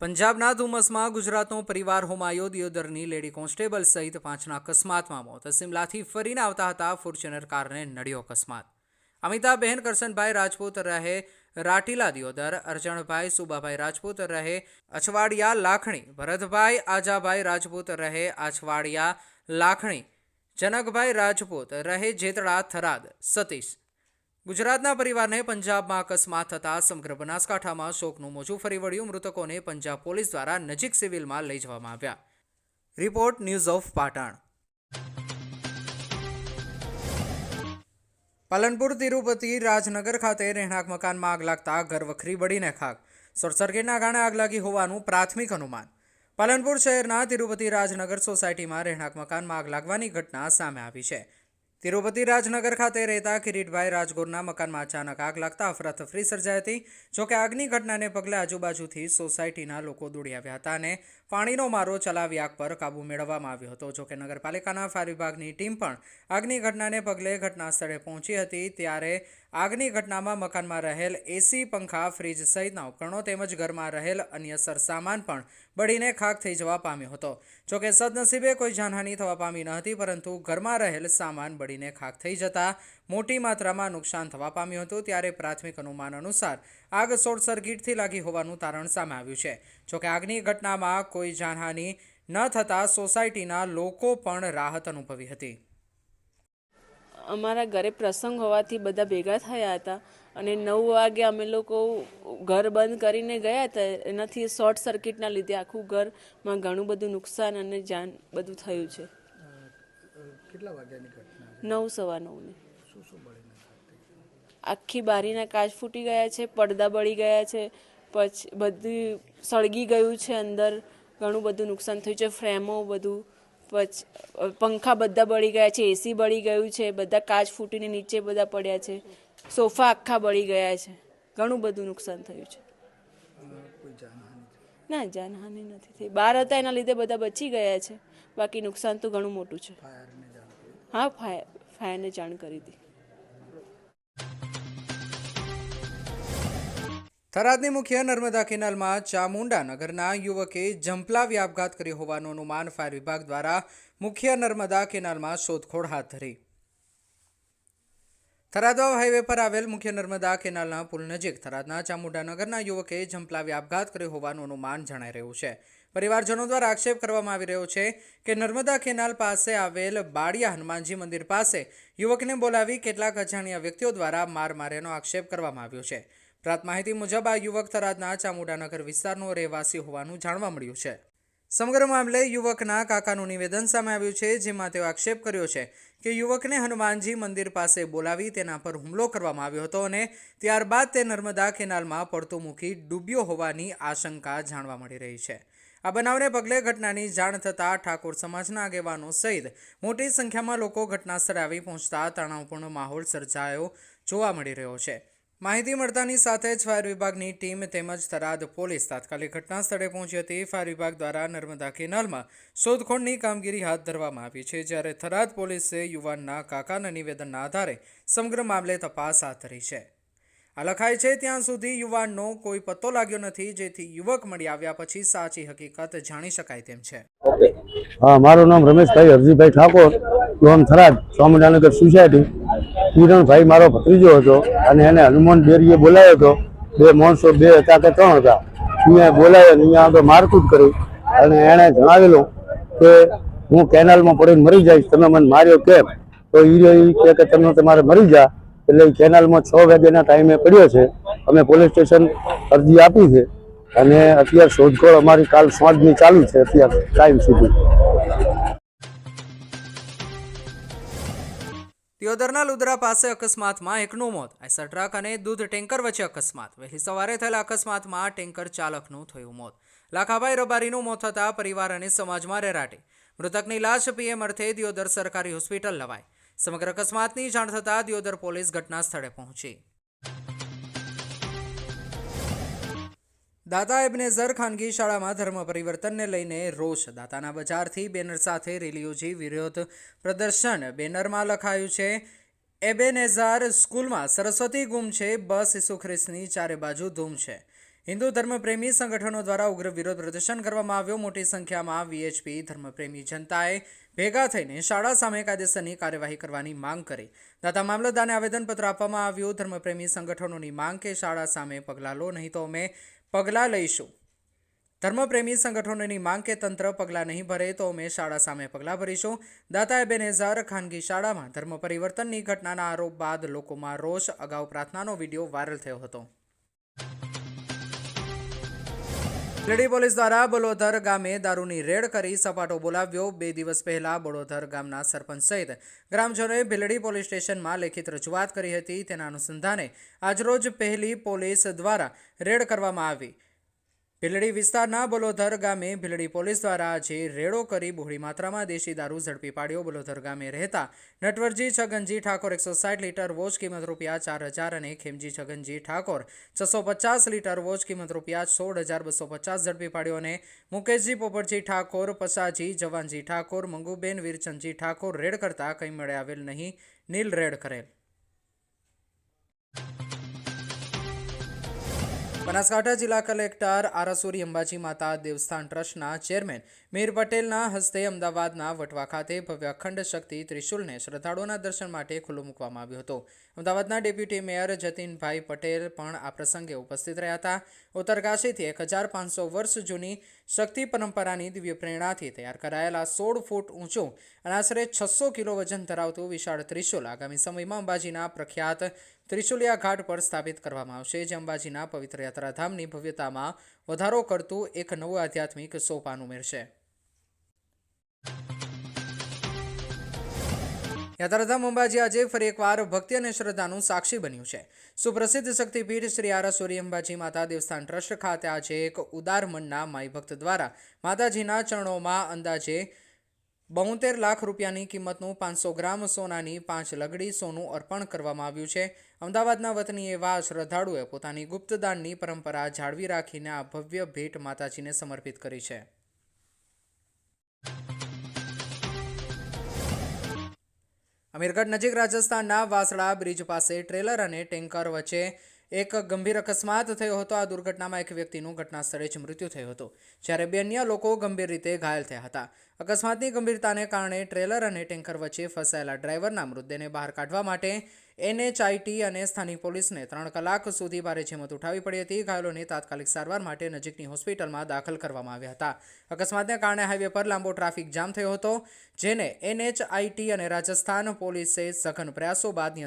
પંજાબના ધુમ્મસમાં ગુજરાતનો પરિવાર હોમાયો, દિયોદરની લેડી કોન્સ્ટેબલ સહિત પાંચના અકસ્માતમાં મોત. સિમલાથી ફરીને આવતા હતા ફોર્ચ્યુનર કારને નડ્યો અકસ્માત. અમિતાબહેન કરસનભાઈ રાજપૂત રહે રાટીલા દિયોદર, અર્જણભાઈ સુબાભાઈ રાજપૂત રહે અછવાડિયા લાખણી, ભરતભાઈ આજાભાઈ રાજપૂત રહે અછવાડિયા લાખણી, જનકભાઈ રાજપૂત રહે જેતળા થરાદ, સતીશ ગુજરાતના પરિવારને પંજાબમાં અકસ્માત થતાં સમગ્ર બનાસકાંઠામાં શોકનું મોજું ફરી વળ્યું. મૃતકોને પંજાબ પોલીસ દ્વારા નજીક સિવિલમાં લઈ જવામાં આવ્યા. Report news of Patan. Palanpur Tirupati Rajnagar ખાતે રહેણાંક મકાનમાં આગ લાગતા ઘર વખરી બળીને ખાક. શોર્ટ સર્કિટના કારણે આગ લાગી હોવાનું પ્રાથમિક અનુમાન. પાલનપુર શહેરના તિરુપતિ રાજનગર સોસાયટીમાં રહેણાંક મકાનમાં આગ લાગવાની ઘટના સામે આવી છે. તિરુપતિ રાજનગર ખાતે રહેતા કિરીટભાઈ રાજગોરના મકાનમાં અચાનક આગ લાગતા અફરાતફરી સર્જાઈ હતી જોકે આગની ઘટનાને પગલે આજુબાજુથી સોસાયટીના લોકો દોડી આવ્યા હતા અને પાણીનો મારો ચલાવી આગ પર કાબૂ મેળવવામાં આવ્યો હતો. જોકે નગરપાલિકાના ફાયર વિભાગની ટીમ પણ આગની ઘટનાને પગલે ઘટના સ્થળે પહોંચી હતી, ત્યારે આગની ઘટનામાં મકાનમાં રહેલ એસી પંખા, ફ્રીજ સહિતના ઉપકરણો તેમજ ઘરમાં રહેલ અન્ય સરસામાન પણ બળીને ખાક થઈ જવા પામ્યો હતો. જોકે સદનસીબે કોઈ જાનહાનિ થવા પામી ન હતી, પરંતુ ઘરમાં રહેલ સામાન બળીને ખાક થઈ જતા મોટી માત્રામાં નુકસાન થવા પામ્યું હતું, ત્યારે પ્રાથમિક અનુમાન અનુસાર આગ શોર્ટ સર્કિટથી લાગી હોવાનું તારણ સામે આવ્યું છે. જોકે આગની ઘટનામાં કોઈ જાનહાનિ ન થતાં સોસાયટીના લોકો પણ રાહત અનુભવી હતી. અમારા ઘરે પ્રસંગ હોવાથી બધા ભેગા થયા હતા અને નવ વાગે અમે લોકો ઘર બંધ કરીને ગયા હતા. એનાથી શોર્ટ સર્કિટના લીધે આખું ઘરમાં ઘણું બધું નુકસાન અને જાન બધું થયું છે. કેટલા વાગ્યાની ઘટના નવ સવા નવને. આખી બારીના કાચ ફૂટી ગયા છે પડદા બળી ગયા છે પછી બધી સળગી ગયું છે અંદર ઘણું બધું નુકસાન થયું છે ફ્રેમો બધું પછી પંખા બધા બળી ગયા છે એસી બળી ગયું છે બધા કાચ ફૂટીને નીચે બધા પડ્યા છે સોફા આખા બળી ગયા છે. ઘણું બધું નુકસાન થયું છે. ના જાનહાનિ નથી થઈ. બહાર હતા એના લીધે બધા બચી ગયા છે. બાકી નુકસાન તો ઘણું મોટું છે. હા ફાયર ફાયરને જાણ કરી હતી થરાદની મુખ્ય નર્મદા કેનાલમાં ચામુંડા નગરના યુવકે ઝંપલાવી આપઘાત કર્યો હોવાનું અનુમાન ફાયર વિભાગ દ્વારા મુખ્ય નર્મદા કેનાલમાં શોધખોળ હાથ ધરી. થરાદવાવ હાઈવે પર આવેલ મુખ્ય નર્મદા કેનાલના પુલ નજીક થરાદના ચામુંડા નગરના યુવકે ઝંપલાવી આપઘાત કર્યો હોવાનું અનુમાન જણાઈ રહ્યું છે. પરિવારજનો દ્વારા આક્ષેપ કરવામાં આવી રહ્યો છે કે નર્મદા કેનાલ પાસે આવેલ બાડિયા હનુમાનજી મંદિર પાસે યુવકને બોલાવી કેટલાક અજાણ્યા વ્યક્તિઓ દ્વારા માર માર્યાનો આક્ષેપ કરવામાં આવ્યો છે. પ્રાપ્ત માહિતી મુજબ આ યુવક થરાદના ચામુંડાનગર વિસ્તારનો રહેવાસી હોવાનું જાણવા મળ્યું છે. સમગ્ર મામલે યુવકના કાકાનું નિવેદન સામે આવ્યું છે, જેમાં તેઓ આક્ષેપ કર્યો છે કે યુવકને હનુમાનજી મંદિર પાસે બોલાવી તેના પર હુમલો કરવામાં આવ્યો હતો અને ત્યારબાદ તે નર્મદા કેનાલમાં પડતું મૂકી ડૂબ્યો હોવાની આશંકા જાણવા મળી રહી છે. આ બનાવને પગલે ઘટનાની જાણ થતાં ઠાકોર સમાજના આગેવાનો સહિત મોટી સંખ્યામાં લોકો ઘટના સ્થળે આવી પહોંચતા તણાવપૂર્ણ માહોલ સર્જાયો જોવા મળી રહ્યો છે. માહિતી મળતાની સાથે જ ફાયર વિભાગની ટીમ તેમજ થરાદ પોલીસ તાત્કાલિક ઘટના સ્થળે પહોંચી હતી. ફાયર વિભાગ દ્વારા નર્મદા કેનાલમાં શોધખોળની કામગીરી હાથ ધરવામાં આવી છે, જ્યારે થરાદ પોલીસે યુવાનના કાકાના નિવેદનના આધારે સમગ્ર મામલે તપાસ હાથ ધરી છે. આ લખાય છે, ત્યાં સુધી યુવાનનો કોઈ પત્તો લાગ્યો નથી, જેથી યુવક મળી આવ્યા પછી સાચી હકીકત જાણી શકાય તેમ છે. હા, મારું નામ રમેશભાઈ હરજીભાઈ ઠાકોર ગામ થરાદ સ્વામિનાનગર સોસાયટી. કિરણભાઈ મારો ભત્રીજો હતો અને એને હનુમાન બેરીએ બોલાવ્યો હતો. બે માણસો બે હતા કે ત્રણ હતા. અહીંયા બોલાવ્યો અહીંયા આગળ મારકૂટ કરી અને એણે જણાવેલું કે હું કેનાલમાં પડીને મરી જઈશ. તમે મને માર્યો કેમ? તો એ કે તમે તમારે મરી જા. એટલે કેનાલમાં છ વાગ્યાના ટાઈમે પડ્યો છે. અમે પોલીસ સ્ટેશન અરજી આપી છે. અને અત્યારે શોધખોળ અમારી કાલ સાંજની ચાલુ છે, અત્યારે ટાઈમ સુધી. દિયોદરના લુદરા પાસે અકસ્માતમાં એકનું મોત. આઈસર ટ્રક અને દૂધ ટેન્કર વચ્ચે અકસ્માત. વહેલી સવારે થયેલા અકસ્માતમાં ટેન્કર ચાલકનું થયું મોત. લાખાભાઈ રબારીનું મોત થતાં પરિવાર અને સમાજમાં રેરાટી. મૃતકની લાશ પીએમ અર્થે દિયોદર સરકારી હોસ્પિટલ લવાઈ. સમગ્ર અકસ્માતની જાણ થતાં દિયોદર પોલીસ ઘટના સ્થળે પહોંચી. દાતા એબનેઝર ખાનગી શાળામાં ધર્મ પરિવર્તનને લઈને રોષ. દાતાના બજારથી બેનર સાથે રેલી યોજી વિરોધ પ્રદર્શન. બેનરમાં લખાયું છે, એબેનેઝાર સ્કૂલમાં સરસ્વતી ગુમ છે, બસ ઈસુ ખ્રિસ્તની ચારે બાજુ ધૂમ છે. હિન્દુ ધર્મપ્રેમી સંગઠનો દ્વારા ઉગ્ર વિરોધ પ્રદર્શન કરવામાં આવ્યો. મોટી સંખ્યામાં વીએચપી ધર્મપ્રેમી જનતાએ ભેગા થઈને શાળા સામે કાયદેસરની કાર્યવાહી કરવાની માંગ કરી. દાતા મામલતદારને આવેદનપત્ર આપવામાં આવ્યું. ધર્મપ્રેમી સંગઠનોની માંગ કે શાળા સામે પગલાં લો, નહીં તો અમે પગલાં લઈશું. ધર્મપ્રેમી સંગઠનોની માંગ કે તંત્ર પગલાં નહીં ભરે તો અમે શાળા સામે પગલાં ભરીશું. દાતા એબેનેઝર ખાનગી શાળામાં ધર્મ પરિવર્તનની ઘટનાના આરોપ બાદ લોકોમાં રોષ. અગાઉ પ્રાર્થનાનો વીડિયો વાયરલ થયો હતો. લેડી પોલીસ દ્વારા બલોધર ગામે દારૂની રેડ કરી સપાટો બોલાવ્યો. બે દિવસ પહેલા બળોધર ગામના સરપંચ સહિત ગ્રામજનોએ ભીલડી પોલીસ સ્ટેશનમાં લેખિત રજૂઆત કરી હતી. તેના અનુસંધાને આજરોજ પહેલી પોલીસ દ્વારા રેડ કરવામાં આવી. ભીલડી વિસ્તારના બલોધર ગામે ભીલડી પોલીસ દ્વારા આજે રેડો કરી બહોળી માત્રામાં દેશી દારૂ ઝડપી પાડ્યો. બલોધર ગામે રહેતા નટવરજી છગનજી ઠાકોર એકસો સાઠ લીટર વોચ કિંમત રૂપિયા ચાર હજાર અને ખેમજી છગનજી ઠાકોર છસો પચાસ લીટર વોચ કિંમત રૂપિયા સોળ હજાર બસો પચાસ ઝડપી પાડ્યો અને મુકેશજી પોપટજી ઠાકોર, પસાજી જવાનજી ઠાકોર, મંગુબેન વીરચંદજી ઠાકોર રેડ કરતા કંઈ મળે આવેલ નહીં. નીલ રેડ કરેલ. બનાસકાંઠા જિલ્લા કલેક્ટર આરાસુરી અંબાજી માતા દેવસ્થાન ટ્રસ્ટના ચેરમેન મીર પટેલના હસ્તે અમદાવાદના વટવા ખાતે ભવ્ય અખંડ શક્તિ ત્રિશુલને શ્રદ્ધાળુઓના દર્શન માટે ખુલ્લું મૂકવામાં આવ્યો હતો. અમદાવાદના ડેપ્યુટી મેયર જતીનભાઈ પટેલ પણ આ પ્રસંગે ઉપસ્થિત રહ્યા હતા. ઉત્તરકાશીથી એક હજાર પાંચસો વર્ષ જૂની શક્તિ પરંપરાની દિવ્ય પ્રેરણાથી તૈયાર કરાયેલા સોળ ફૂટ ઊંચું અને આશરે છસો કિલો વજન ધરાવતું વિશાળ ત્રિશુલ આગામી સમયમાં અંબાજીના પ્રખ્યાત ત્રિશુલિયા ઘાટ પર સ્થાપિત કરવામાં આવશે. જે અંબાજીના પવિત્ર યાત્રાધામની ભવ્યતામાં વધારો કરતું એક નવું આધ્યાત્મિક સોપાન ઉમેરશે. યાત્રાધામ અંબાજી આજે ફરી એકવાર ભક્તિ અને શ્રદ્ધાનું સાક્ષી બન્યું છે. સુપ્રસિદ્ધ શક્તિપીઠ શ્રી આરાસુરી અંબાજી માતા દેવસ્થાન ટ્રસ્ટ ખાતે આજે એક ઉદાર મનના માઈ ભક્ત દ્વારા માતાજીના ચરણોમાં અંદાજે બોતેર લાખ રૂપિયાની કિંમતનું પાંચસો ગ્રામ સોનાની પાંચ લગડી સોનું અર્પણ કરવામાં આવ્યું છે. અમદાવાદના વતની એવા શ્રદ્ધાળુએ પોતાની ગુપ્તદાનની પરંપરા જાળવી રાખીને આ ભવ્ય ભેટ માતાજીને સમર્પિત કરી છે. અમીરગઢ નજીક રાજસ્થાનના વાસડા બ્રિજ પાસે ટ્રેલર અને ટેન્કર વચ્ચે એક ગંભીર અકસ્માત થયો હતો. આ દુર્ઘટનામાં એક વ્યક્તિનું ઘટના સ્થળે જ મૃત્યુ થયું હતું. જ્યારે બે અન્ય લોકો ગંભીર રીતે ઘાયલ થયા હતા. અકસ્માતની ગંભીરતાને કારણે ટ્રેલર અને ટેન્કર વચ્ચે ફસાયેલા ડ્રાઈવરના મૃતદેહને બહાર કાઢવા માટે એનએચઆઈટી અને સ્થાનિક પોલીસને ત્રણ કલાક સુધી ભારે જેમત ઉઠાવી પડી હતી. ઘાયલોને તાત્કાલિક સારવાર માટે નજીકની હોસ્પિટલમાં દાખલ કરવામાં આવ્યા હતા. અકસ્માતને કારણે હાઈવે પર લાંબો ટ્રાફિક જામ થયો હતો, જેને એનએચઆઈટી અને રાજસ્થાન પોલીસે સઘન પ્રયાસો બાદ